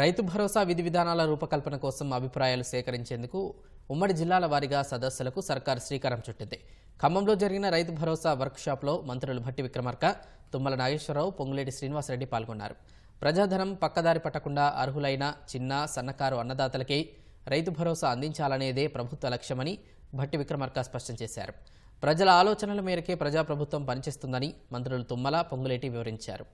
రైతు భరోసా విధి విధానాల రూపకల్పన కోసం అభిప్రాయాలు సేకరించేందుకు ఉమ్మడి జిల్లాల వారీగా సదస్సులకు సర్కార్ శ్రీకారం చుట్టింది. ఖమ్మంలో జరిగిన రైతు భరోసా వర్క్షాప్లో మంత్రులు భట్టి విక్రమార్క తుమ్మల నాగేశ్వరరావు పొంగులేటి శ్రీనివాసరెడ్డి పాల్గొన్నారు. ప్రజాధనం పక్కదారి పట్టకుండా అర్హులైన చిన్న సన్నకారు అన్నదాతలకే రైతు భరోసా అందించాలనేదే ప్రభుత్వ లక్ష్యమని భట్టి విక్రమార్క స్పష్టం చేశారు. ప్రజల ఆలోచనల మేరకే ప్రజాప్రభుత్వం పనిచేస్తుందని మంత్రులు తుమ్మల పొంగులేటి వివరించారు.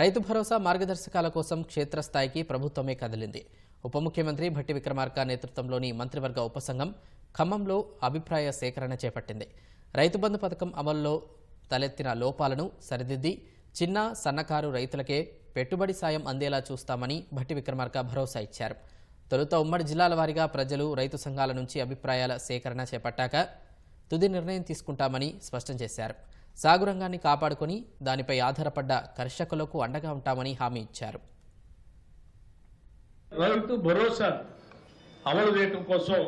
రైతు భరోసా మార్గదర్శకాల కోసం క్షేత్రస్థాయికి ప్రభుత్వమే కదిలింది. ఉప ముఖ్యమంత్రి భట్టి విక్రమార్క నేతృత్వంలోని మంత్రివర్గ ఉపసంఘం ఖమ్మంలో అభిప్రాయ సేకరణ చేపట్టింది. రైతు బంధు పథకం అమల్లో తలెత్తిన లోపాలను సరిదిద్ది చిన్న సన్నకారు రైతులకే పెట్టుబడి సాయం అందేలా చూస్తామని భట్టి విక్రమార్క భరోసా ఇచ్చారు. తొలుత ఉమ్మడి జిల్లాల వారీగా ప్రజలు రైతు సంఘాల నుంచి అభిప్రాయాల సేకరణ చేపట్టాక తుది నిర్ణయం తీసుకుంటామని స్పష్టం చేశారు. సాగు రంగాన్ని కాపాడుకొని దానిపై ఆధారపడ్డ కర్షకులకు అండగా ఉంటామని హామీ ఇచ్చారు. రైతు భరోసా అమలు చేయడం కోసం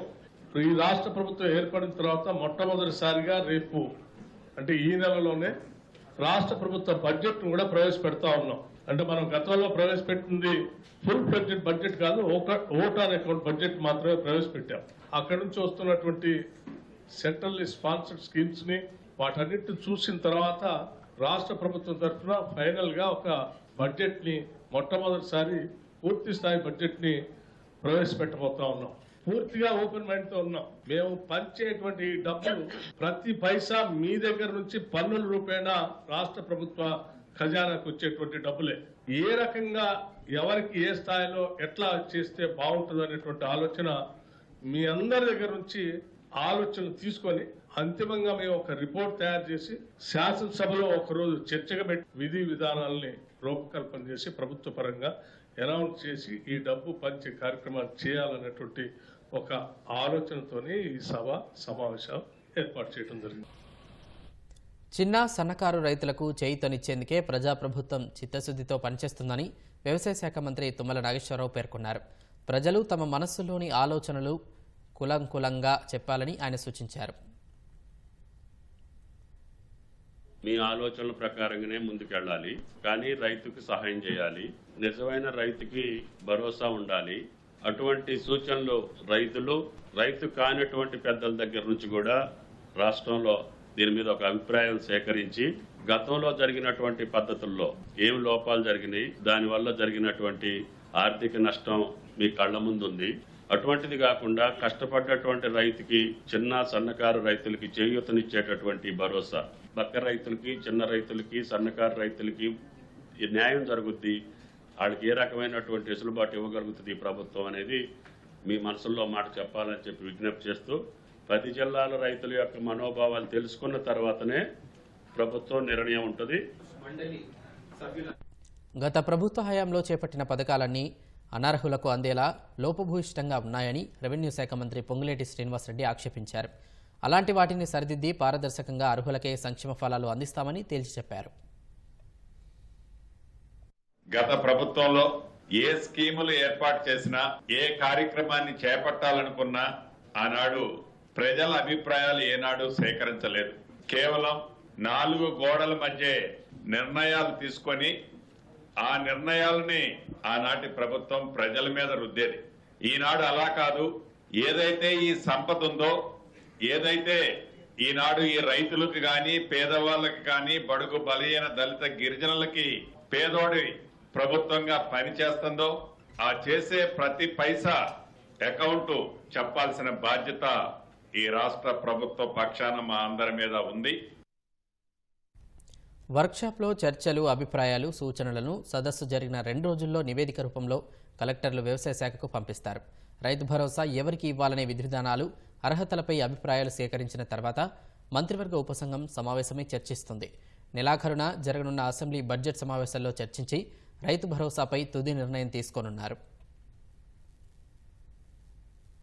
ఈ రాష్ట్ర ప్రభుత్వం ఏర్పడిన తర్వాత మొట్టమొదటిసారిగా రేపు అంటే ఈ నెలలోనే రాష్ట్ర ప్రభుత్వ బడ్జెట్ కూడా ప్రవేశపెడతా ఉన్నాం. అంటే మనం గతంలో ప్రవేశపెట్టింది ఫుల్ బడ్జెట్ బడ్జెట్ కాదు ఓటాన్ అకౌంట్ బడ్జెట్ మాత్రమే ప్రవేశపెట్టాం. అక్కడి నుంచి వస్తున్నటువంటి సెంట్రల్ స్పాన్సర్డ్ స్కీమ్స్ని వాటన్నిటిని చూసిన తర్వాత రాష్ట్ర ప్రభుత్వం తరఫున ఫైనల్గా ఒక బడ్జెట్ని మొట్టమొదటిసారి పూర్తి స్థాయి బడ్జెట్ని ప్రవేశపెట్టబోతా ఉన్నాం. పూర్తిగా ఓపెన్ మైండ్తో ఉన్నాం. మేము పంచేటువంటి ఈ డబ్బులు ప్రతి పైసా మీ దగ్గర నుంచి పన్నుల రూపేణా రాష్ట్ర ప్రభుత్వ ఖజానాకు వచ్చేటువంటి డబ్బులే. ఏ రకంగా ఎవరికి ఏ స్థాయిలో ఎట్లా చేస్తే బాగుంటుంది అనేటువంటి ఆలోచన మీ అందరి దగ్గర నుంచి ఆలోచనలు తీసుకొని అంతిమంగా మేము ఒక రిపోర్ట్ తయారు చేసి శాసనసభలో ఒకరోజు చర్చగా పెట్టి విధి విధానాలని రూపకల్పన చేసి ప్రభుత్వ పరంగా అనౌన్స్ చేసి ఈ డబ్బు పంచే కార్యక్రమాలు చేయాలనేటువంటి ఒక ఆలోచనతోనే ఈ సభ సమావేశం ఏర్పాటు చేయడం జరిగింది. చిన్న సన్నకారు రైతులకు చేయితనిచ్చేందుకే ప్రజాప్రభుత్వం చిత్తశుద్ధితో పనిచేస్తుందని వ్యవసాయ శాఖ మంత్రి తుమ్మల నాగేశ్వరరావు పేర్కొన్నారు. ప్రజలు తమ మనస్సులోని ఆలోచనలు కులంకులంగా చెప్పాలని ఆయన సూచించారు. మీ ఆలోచనల ప్రకారంగానే ముందుకెళ్ళాలి. కానీ రైతుకు సహాయం చేయాలి. నిజమైన రైతుకి భరోసా ఉండాలి. అటువంటి సూచనలు రైతులు రైతు కానటువంటి పెద్దల దగ్గర నుంచి కూడా రాష్ట్రంలో దీని మీద ఒక అభిప్రాయం సేకరించి గతంలో జరిగినటువంటి పద్ధతుల్లో ఏం లోపాలు జరిగినాయి దానివల్ల జరిగినటువంటి ఆర్థిక నష్టం మీ కళ్ళ ముందుంది. అటువంటిది కాకుండా కష్టపడ్డటువంటి రైతుకి చిన్న సన్నకారు రైతులకి చేయూతనిచ్చేటటువంటి భరోసా. బక్క రైతులకి చిన్న రైతులకి సన్నకారు రైతులకి న్యాయం జరుగుద్ది. వాళ్ళకి ఏ రకమైనటువంటి వెసులుబాటు ఇవ్వగలుగుతుంది ఈ ప్రభుత్వం అనేది మీ మనసుల్లో మాట చెప్పాలని చెప్పి విజ్ఞప్తి చేస్తూ ప్రతి జిల్లాల రైతుల యొక్క మనోభావాలు తెలుసుకున్న తర్వాతనే ప్రభుత్వం నిర్ణయం ఉంటుంది. గత ప్రభుత్వ హయాంలో చేపట్టిన పథకాలన్నీ అనర్హులకు అందేలా లోపభూయిష్టంగా ఉన్నాయని రెవెన్యూ శాఖ మంత్రి పొంగులేటి శ్రీనివాసరెడ్డి ఆక్షేపించారు. అలాంటి వాటిని సరిదిద్ది పారదర్శకంగా అర్హులకే సంక్షేమ ఫలాలు అందిస్తామని తేల్చి చెప్పారు. గత ప్రభుత్వంలో ఏ స్కీములు ఏర్పాటు చేసినా ఏ కార్యక్రమాన్ని చేపట్టాలనుకున్నా ఆనాడు ప్రజల అభిప్రాయాలు ఏనాడు సేకరించలేదు. కేవలం నాలుగు గోడల మధ్య నిర్ణయాలు తీసుకొని ఆ నిర్ణయాలని ఆనాటి ప్రభుత్వం ప్రజల మీద రుద్దేది. ఈనాడు అలా కాదు. ఏదైతే ఈ సంపద ఉందో ఏదైతే ఈనాడు ఈ రైతులకు గాని పేదవాళ్ళకి గాని బడుగు బలహీన దళిత గిరిజనులకి పేదోడి ప్రభుత్వంగా పనిచేస్తుందో ఆ చేసే ప్రతి పైసా అకౌంట్ చెప్పాల్సిన బాధ్యత ఈ రాష్ట్ర ప్రభుత్వ పక్షాన మా అందరి మీద ఉంది. వర్క్షాప్లో చర్చలు అభిప్రాయాలు సూచనలను సదస్సు జరిగిన రెండు రోజుల్లో నివేదిక రూపంలో కలెక్టర్లు వ్యవసాయ శాఖకు పంపిస్తారు. రైతు భరోసా ఎవరికి ఇవ్వాలనే విధి విధానాలు అర్హతలపై అభిప్రాయాలు సేకరించిన తర్వాత మంత్రివర్గ ఉపసంఘం సమావేశమై చర్చిస్తుంది. నెలాఖరున జరగనున్న అసెంబ్లీ బడ్జెట్ సమావేశాల్లో చర్చించి రైతు భరోసాపై తుది నిర్ణయం తీసుకోనున్నారు.